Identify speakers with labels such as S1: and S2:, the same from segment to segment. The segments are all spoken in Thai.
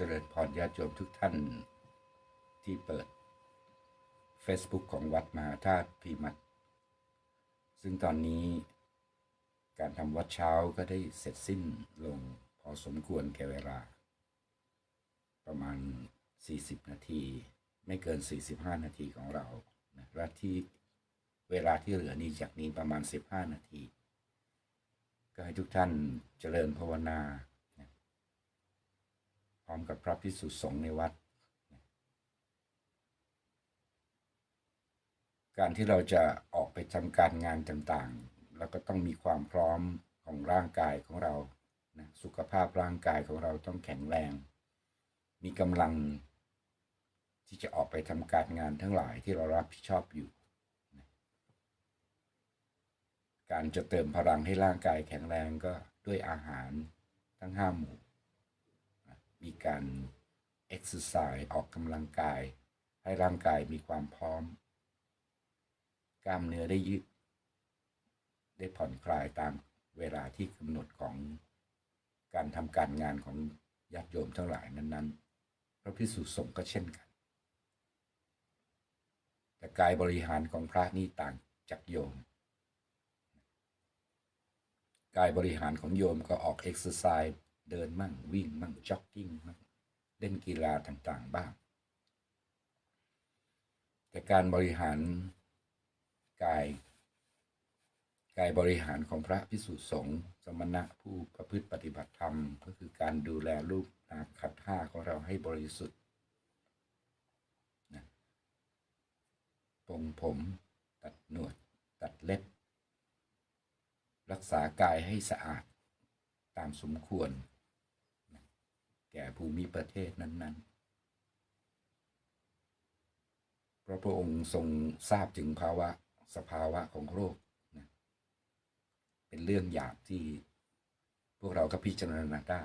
S1: เจริญพรญาติโยมทุกท่านที่เปิด Facebook ของวัดมหาธาตุพีมัดซึ่งตอนนี้การทำวัดเช้าก็ได้เสร็จสิ้นลงพอสมควรแก่เวลา ประมาณ 40 นาที ไม่เกิน 45 นาทีของเรานะและที่เวลาที่เหลือนี้จากนี้ประมาณ 15 นาที ก็ให้ทุกท่านเจริญภาวนา ร้อมกับพระพิสุสงฆ์ในวัด การที่เราจะออกไปทำการงานต่างๆเราก็ต้องมีความพร้อมของร่างกายของเรานะสุขภาพร่างกายของเราต้องแข็งแรง มีกำลังที่จะออกไปทำการงานทั้งหลายที่เรารับผิดชอบอยู่นะการจะเติมพลังให้ร่างกายแข็งแรงก็ด้วยอาหารทั้งห้าหมู่ มีการเอ็กซ์ไซส์ออกกำลังกาย ให้ร่างกายมีความพร้อม กล้ามเนื้อได้ยืด ได้ผ่อนคลายตามเวลาที่กำหนดของการทำการงานของญาติโยมทั้งหลายนั้นๆ พระพิสุสงฆ์ก็เช่นกัน แต่กายบริหารของพระนี่ต่างจากโยม กายบริหารของโยมก็ออกเอ็กซ์ไซส์ เดินมั่งวิ่งมั่งจ็อกกิ้งมั่งเล่นกีฬาต่างๆบ้าง แต่การบริหารกาย กายบริหารของพระพิสุสงฆ์สมณะผู้ประพฤติปฏิบัติธรรม ก็คือการดูแลรูปนาขัดธ์ห้าของเราให้บริสุทธิ์นะปรงผม ตัดหนวด ตัดเล็บ รักษากายให้สะอาดตามสมควร ก่ภูมิประเทศนั้นๆ เพราะพระองค์ทรงทราบถึงภาวะสภาวะของโรคนะเป็นเรื่องหยาบที่พวกเราก็พิจารณาได้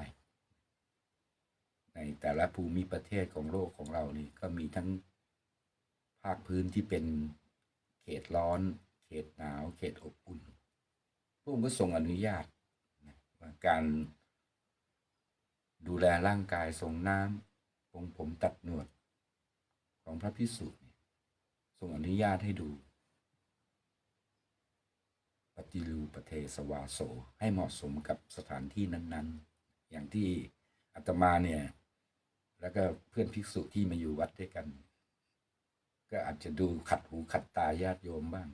S1: ในแต่ละภูมิประเทศของโลกของเรานี่ก็มีทั้งภาคพื้นที่เป็นเขตร้อน เขตหนาว เขตอบอุ่นพระองค์ก็ทรงอนุญาตว่าการ ดูแลร่างกายทรงน้ำปรงผมตัดหนวด ของพระพิสุทรงอนุญาตให้ดู ปฏิรูปรเทศวาโสให้เหมาะสมกับสถานที่นั้น ๆ อย่างที่อาตมาเนี่ย แล้วก็เพื่อนภิกษุที่มาอยู่วัดด้วยกัน ก็อาจจะดูขัดหูขัดตาญาติโยมบ้าง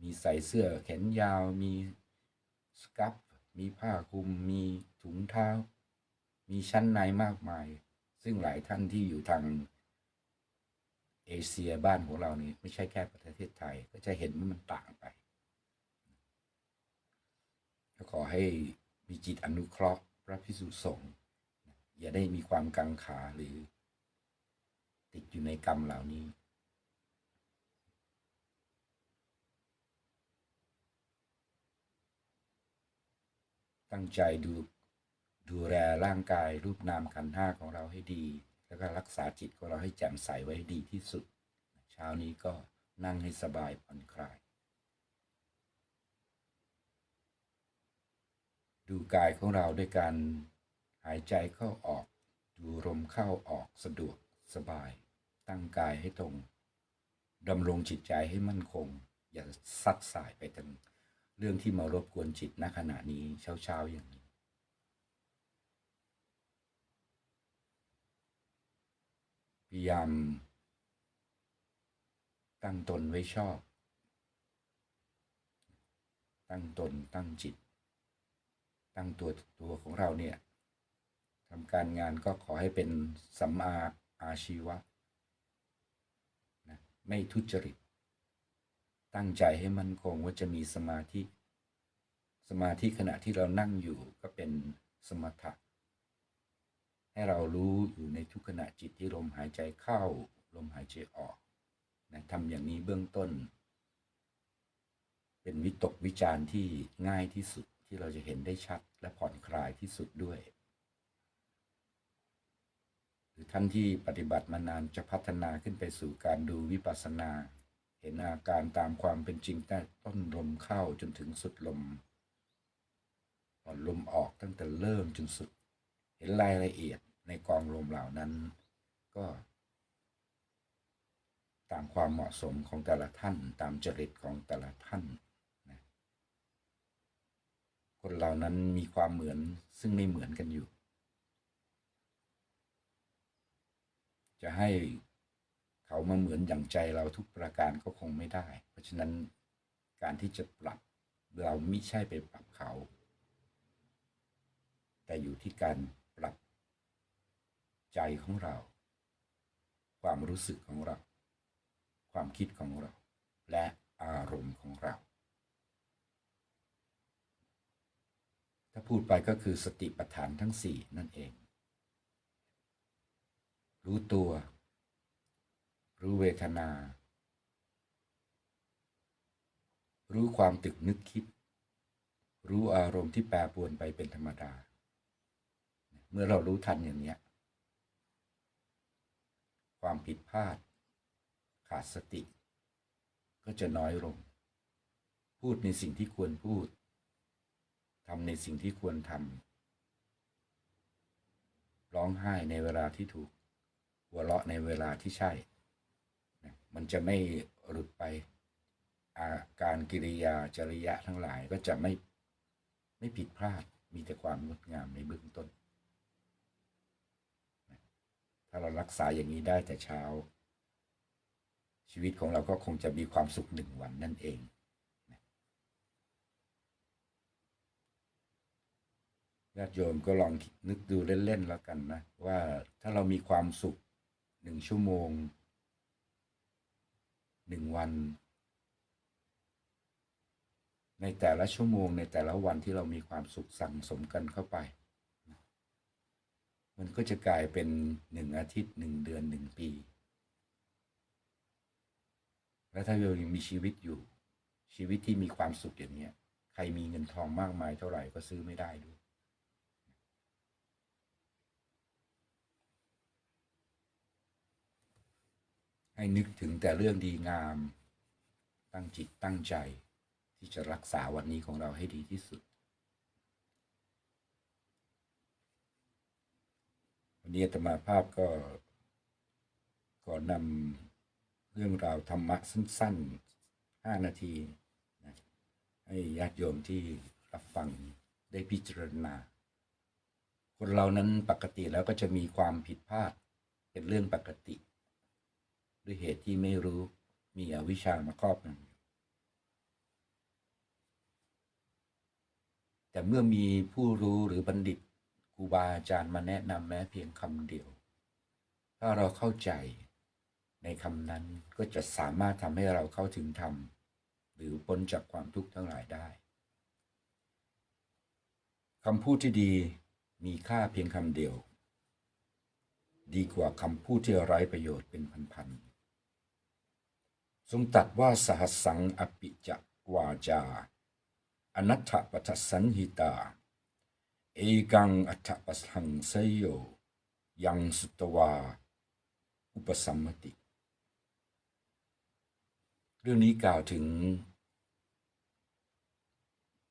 S1: มีใส่เสื้อแขนยาวมีสครับ มีผ้าคลุม มีถุงเท้า มีชั้นในมากมาย ซึ่งหลายท่านที่อยู่ทางเอเชียบ้านของเรานี่ไม่ใช่แค่ประเทศไทย ก็จะเห็นว่ามันต่างไปก็ขอให้มีจิตอนุเคราะห์พระพิสุสงฆ์อย่าได้มีความกังขาหรือ ติดอยู่ในกรรมเหล่านี้ ตั้งใจดูดูแลร่างกายรูปนามขันห้าของเราให้ดี แล้วก็รักษาจิตของเราให้แจ่มใสไว้ให้ดีที่สุด เช้านี้ก็นั่งให้สบายผ่อนคลาย ดูกายของเราด้วยการหายใจเข้าออก ดูลมเข้าออกสะดวกสบาย ตั้งกายให้ตรงดำรงจิตใจให้มั่นคง อย่าซัดสายไปทาง เรื่องที่มารบกวนจิตณขณะนี้เช้าๆอย่างนี้ พยายาม ตั้งตนไว้ชอบ ตั้งตนตั้งจิต ตั้งตัวตัวของเราเนี่ยทำการงานก็ขอให้เป็นสัมมาอาชีวะนะไม่ทุจริต ตั้งใจให้มั่นคงว่าจะมีสมาธิ สมาธิขณะที่เรานั่งอยู่ก็เป็นสมถะให้เรารู้อยู่ในทุกขณะจิตที่ลมหายใจเข้าลมหายใจออกนะทำอย่างนี้เบื้องต้น เป็นวิตกวิจารณ์ที่ง่ายที่สุดที่เราจะเห็นได้ชัดและผ่อนคลายที่สุดด้วยหรือท่านที่ปฏิบัติมานานจะพัฒนาขึ้นไปสู่การดูวิปัสสนา เห็นอาการตามความเป็นจริงแต่ต้นลมเข้าจนถึงสุดลม ผ่อนลมออกตั้งแต่เริ่มจนสุด เห็นรายละเอียดในกองลมเหล่านั้น ก็ ตามความเหมาะสมของแต่ละท่านตามจริตของแต่ละท่านนะคนเหล่านั้นมีความเหมือนซึ่งไม่เหมือนกันอยู่ จะให้เขามาเหมือนอย่างใจเราทุกประการก็คงไม่ได้ เพราะฉะนั้นการที่จะปรับเราไม่ใช่ไปปรับเขา แต่อยู่ที่การปรับใจของเรา ความรู้สึกของเรา ความคิดของเรา และอารมณ์ของเรา ถ้าพูดไปก็คือสติปัฏฐานทั้งสี่นั่นเอง รู้ตัว รู้เวทนา รู้ความตึกนึกคิด รู้อารมณ์ที่แปรปรวนไปเป็นธรรมดา มื่อเรารู้ทันอย่างนี้ย ความผิดพลาด ขาดสติ ก็จะน้อยลง พูดในสิ่งที่ควรพูดทำในสิ่งที่ควรทำร้องไห้ในเวลาที่ถูก หัวเราะในเวลาที่ใช่ มันจะไม่หลุดไป อาการกิริยาจริยะทั้งหลายก็จะไม่ไม่ผิดพลาดมีแต่ความงดงามในเบื้องต้นาเรารักษาอย่างนี้ได้แต่เช้า ชีวิตของเราก็คงจะมีความสุขหนึ่งวันนั่นเองญาติโยมก็ลองนึกดูเล่นๆแล้วกันนะ ว่าถ้าเรามีความสุขหนึ่งชั่วโมงหนึ่งวัน ในแต่ละชั่วโมงในแต่ละวันที่เรามีความสุขสั่งสมกันเข้าไป มันก็จะกลายเป็นหนึ่งอาทิตย์หนึ่งเดือนหนึ่งปี แล้วถ้าเรายังมีชีวิตอยู่ ชีวิตที่มีความสุขอย่างนี้ใครมีเงินทองมากมายเท่าไหร่ก็ซื้อไม่ได้ด้วยให้นึกถึงแต่เรื่องดีงาม ตั้งจิตตั้งใจ ที่จะรักษาวันนี้ของเราให้ดีที่สุด วันนี้อาตมาภาพก็ขอนำเรื่องราวธรรมะสั้นๆห้านาทีนะให้ญาติโยมที่รับฟังได้พิจารณา คนเรานั้นปกติแล้วก็จะมีความผิดพลาดเป็นเรื่องปกติ ด้วยเหตุที่ไม่รู้มีอวิชชามาครอบงำแต่เมื่อมีผู้รู้หรือบัณฑิต ครูบาอาจารย์มาแนะนำแม้เพียงคำเดียว ถ้าเราเข้าใจในคำนั้นก็จะสามารถทำให้เราเข้าถึงธรรมหรือพ้นจากความทุกข์ทั้งหลายได้คำพูดที่ดีมีค่าเพียงคำเดียว ดีกว่าคำพูดที่ไร้ประโยชน์เป็นพันๆทรงตรัสว่าสหสังอปิจะวาจา อนัตถปัฏสันหิตา เอกังอัตปัสังเสยโยยังสุตวา อุปสัมมติ เรื่องนี้กล่าวถึง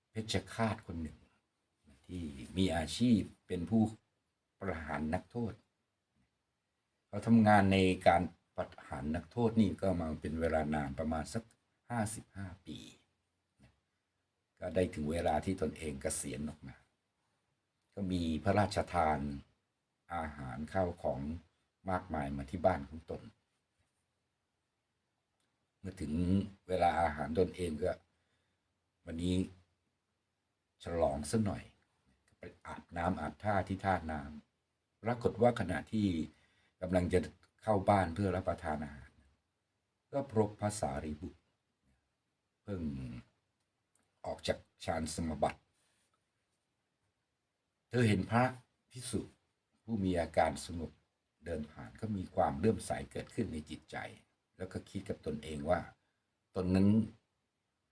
S1: เพชฌฆาตคนหนึ่ง ที่มีอาชีพเป็นผู้ประหารนักโทษ เขาทำงานในการประหารนักโทษนี่ก็มาเป็นเวลานานประมาณสักห้าสิบห้าปี ก็ได้ถึงเวลาที่ตนเองกเกษียณออกมา ก็มีพระราชทานอาหารข้าวของมากมายมาที่บ้านของตน เมื่อถึงเวลาอาหารตนเองก็ วันนี้ฉลองสักหน่อย ไปอาบน้ำอาบท่าที่ท่าน้ำปรากฏว่าขณะที่กำลังจะเข้าบ้านเพื่อรับประทานอาหาร ก็พบพระสารีบุตร เพิ่งออกจากฌานสมบัติ เธอเห็นพระพิสุผู้มีอาการสงบเดินผ่านก็มีความเลื่อมใสเกิดขึ้นในจิตใจ แล้วก็คิดกับตนเองว่า ตนนั้น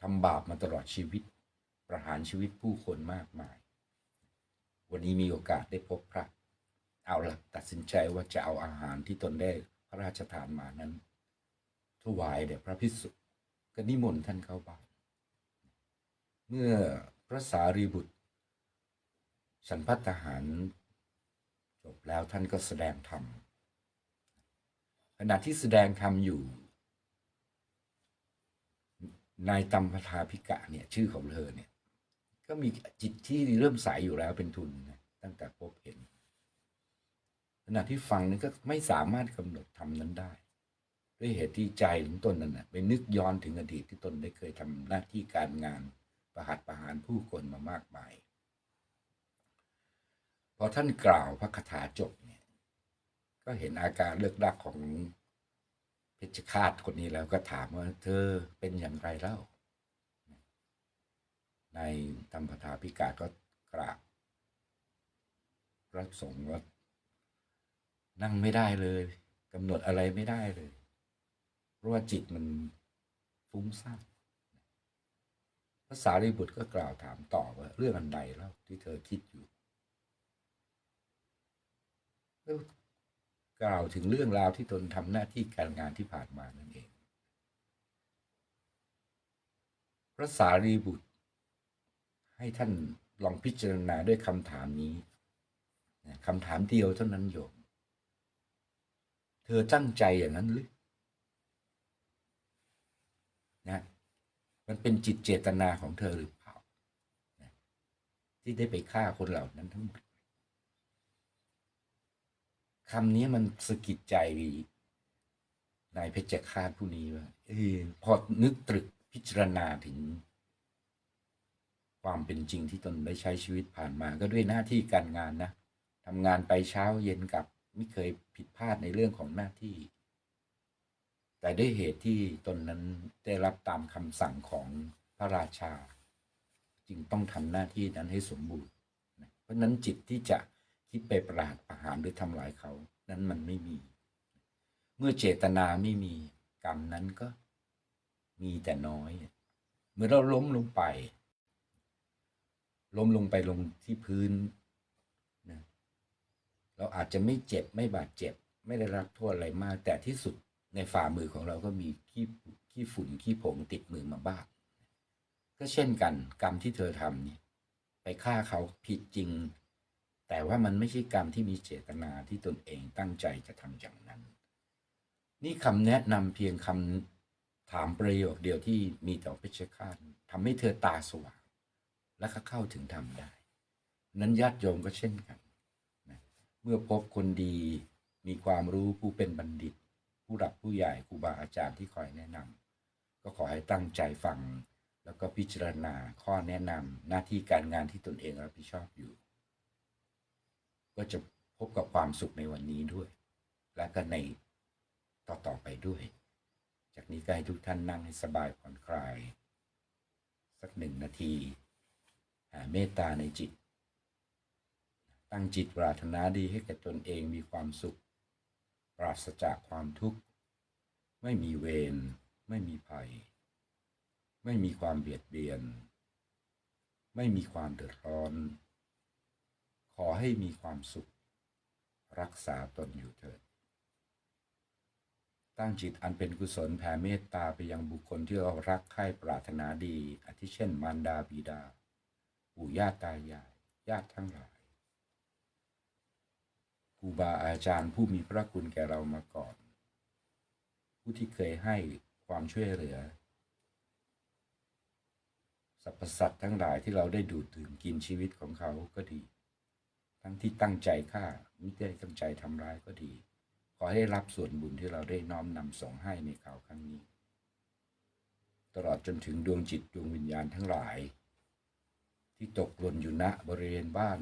S1: ทำบาปมาตลอดชีวิต ประหารชีวิตผู้คนมากมาย วันนี้มีโอกาสได้พบพระ เอาละตัดสินใจว่าจะเอาอาหารที่ตนได้พระราชทานมานั้นถวายแด่พระพิสุก็นิมนต์ท่านเข้าบ้านเมื่อพระสารีบุตร ฉันพัฒหารจบแล้วท่านก็แสดงธรรมขณะที่แสดงธรรมอยู่นายตัมพทาพิกะเนี่ยชื่อของเธอเนี่ย ก็มีจิตที่เริ่มใสอยู่แล้วเป็นทุนนะตั้งแต่พบเห็นขณะที่ฟังนั้นก็ไม่สามารถกำหนดธรรมนั้นได้ ด้วยเหตุที่ใจของตนนั้นนะไปนึกย้อนถึงอดีตที่ตนได้เคยทำหน้าที่การงานประหัตประหารผู้คนมามากมาย อท่านกล่าวพระคาถาจบเนี่ย ก็เห็นอาการเลิกลักของเพชฌฆาตคนนี้แล้วก็ถามว่าเธอเป็นอย่างไรเล่า ในธรรมพทาพิกาก็กราบพระสงฆ์ว่านั่งไม่ได้เลยกำหนดอะไรไม่ได้เลย เพราะว่าจิตมันฟุ้งซ่านพระสารีบุตรก็กล่าวถามต่อว่าเรื่องอันใดแล้วที่เธอคิดอยู่แล้ว กล่าวถึงเรื่องราวที่ตนทำหน้าที่การงานที่ผ่านมานั่นเอง พระสารีบุตร ให้ท่านลองพิจารณาด้วยคำถามนี้คำถามเดียวเท่านั้นโยม เธอตั้งใจอย่างนั้นหรือนะมันเป็นจิตเจตนาของเธอหรือเปล่า ที่ได้ไปฆ่าคนเหล่านั้นทั้งหมด คำนี้มันสะกิดใจนายเพชรฆาตผู้นี้ว่าเออพอนึกตรึกพิจารณาถึง ความเป็นจริงที่ตนได้ใช้ชีวิตผ่านมา ก็ด้วยหน้าที่การงานนะทำงานไปเช้าเย็นกลับ ไม่เคยผิดพลาดในเรื่องของหน้าที่ แต่ด้วยเหตุที่ตนนั้นได้รับตามคำสั่งของพระราชา จึงต้องทำหน้าที่นั้นให้สมบูรณ์ เพราะนั้นจิตที่จะ คิดไปประหารประหารหรือทำลายเขา นั้นมันไม่มี เมื่อเจตนาไม่มีกรรมนั้นก็มีแต่น้อย เมื่อเราล้มลงไป ล้มลงไปลงที่พื้นนะเราอาจจะไม่เจ็บไม่บาดเจ็บ ไม่ได้รับโทษอะไรมาก แต่ที่สุดในฝ่ามือของเราก็มีขี้ขี้ฝุ่นขี้ผงติดมือมาบ้างก็เช่นกัน กรรมที่เธอทำนี่ไปฆ่าเขาผิดจริง แต่ว่ามันไม่ใช่กรรมที่มีเจตนาที่ตนเองตั้งใจจะทำอย่างนั้น นี่คำแนะนำเพียงคำถามประโยคเดียวที่มีต่อเพชฌฆาตทำให้เธอตาสว่าง และก็เข้าถึงธรรมได้ นั้นญาติโยมก็เช่นกันนะเมื่อพบคนดีมีความรู้ผู้เป็นบัณฑิต ผู้หลักผู้ใหญ่ครูบาอาจารย์ที่คอยแนะนำก็ขอให้ตั้งใจฟัง แล้วก็พิจารณาข้อแนะนำหน้าที่การงานที่ตนเองรับผิดชอบอยู่ ก็จะพบกับความสุขในวันนี้ด้วย และก็ในต่อๆไปด้วย จากนี้ก็ให้ทุกท่านนั่งให้สบายผ่อนคลาย สักหนึ่งนาที หาเมตตาในจิต ตั้งจิตปรารถนาดีให้แก่ตนเองมีความสุข ปราศจากความทุกข์ ไม่มีเวรไม่มีภัย ไม่มีความเบียดเบียน ไม่มีความเดือดร้อน ขอให้มีความสุข รักษาตนอยู่เถิด ตั้งจิตอันเป็นกุศลแผ่เมตตาไปยังบุคคลที่เรารักใคร่ปรารถนาดี อาทิเช่น มารดาบิดา ปู่ย่าตายาย ญาติทั้งหลายครูบาอาจารย์ผู้มีพระคุณแก่เรามาก่อน ผู้ที่เคยให้ความช่วยเหลือสรรพสัตว์ทั้งหลายที่เราได้ดูดดื่มกินชีวิตของเขาก็ดี ทั้งที่ตั้งใจฆ่าไม่ได้ตั้งใจทำร้ายก็ดี ขอให้รับส่วนบุญที่เราได้น้อมนำส่งให้ในข่าวครั้งนี้ ตลอดจนถึงดวงจิตดวงวิญญาณทั้งหลาย ที่ตกหล่นอยู่ณบริเวณบ้าน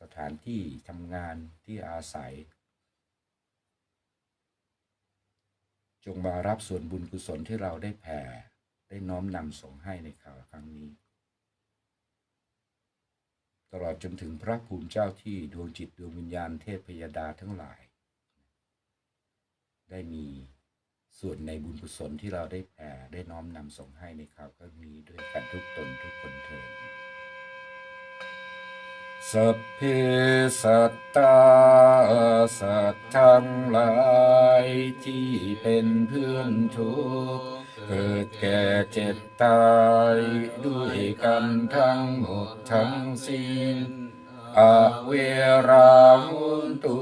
S1: สถานที่ทำงานที่อาศัย จงมารับส่วนบุญกุศลที่เราได้แผ่ได้น้อมนำส่งให้ในข่าวครั้งนี้ ตลอดจนถึงพระภูมิเจ้าที่ดวงจิตดวงวิญญาณเทพพยดาทั้งหลาย ได้มีส่วนในบุญกุศลที่เราได้แผ่ได้น้อมนำส่งให้ในข่าวครั้งนี้ด้วยกันทุกตนทุกคนเถิดสัพเพสัตตาสัตว์ทั้งหลายที่เป็นเพื่อนทุกข์ เกิดแก่เจ็บตายด้วยกันทั้งหมดทั้งสิ้นอเวราหุนตุ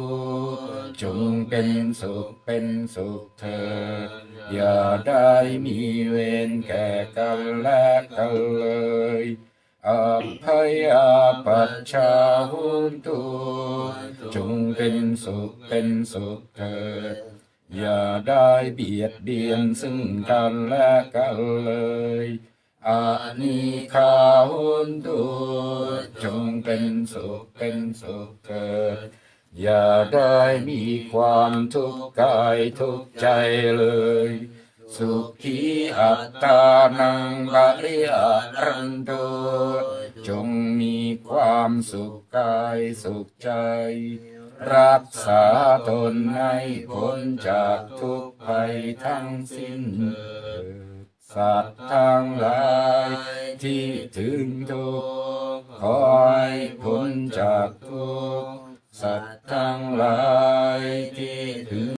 S1: จงเป็นสุขเป็นสุขเถิดอย่าได้มีเวรแก่กันและกันเลยอภัยอาปัชชาหุนตุจงเป็นสุขเป็นสุขเถิด อย่าได้เบียดเบียนซึ่งกันและกันเลยอานิคาหุนตุจงเป็นสุขเป็นสุขเถิด อย่าได้มีความทุกข์กายทุกข์ใจเลย สุขีอัตตานังบริอารันโตจงมีความสุขกายสุขใจ รักษาตนให้พ้นจากทุกภัยทั้งสิ้นสัตว์ทั้งหลายที่ถึงทุกขอยห้พ้นจากทุกสัตว์ทั้งหลายที่ถึง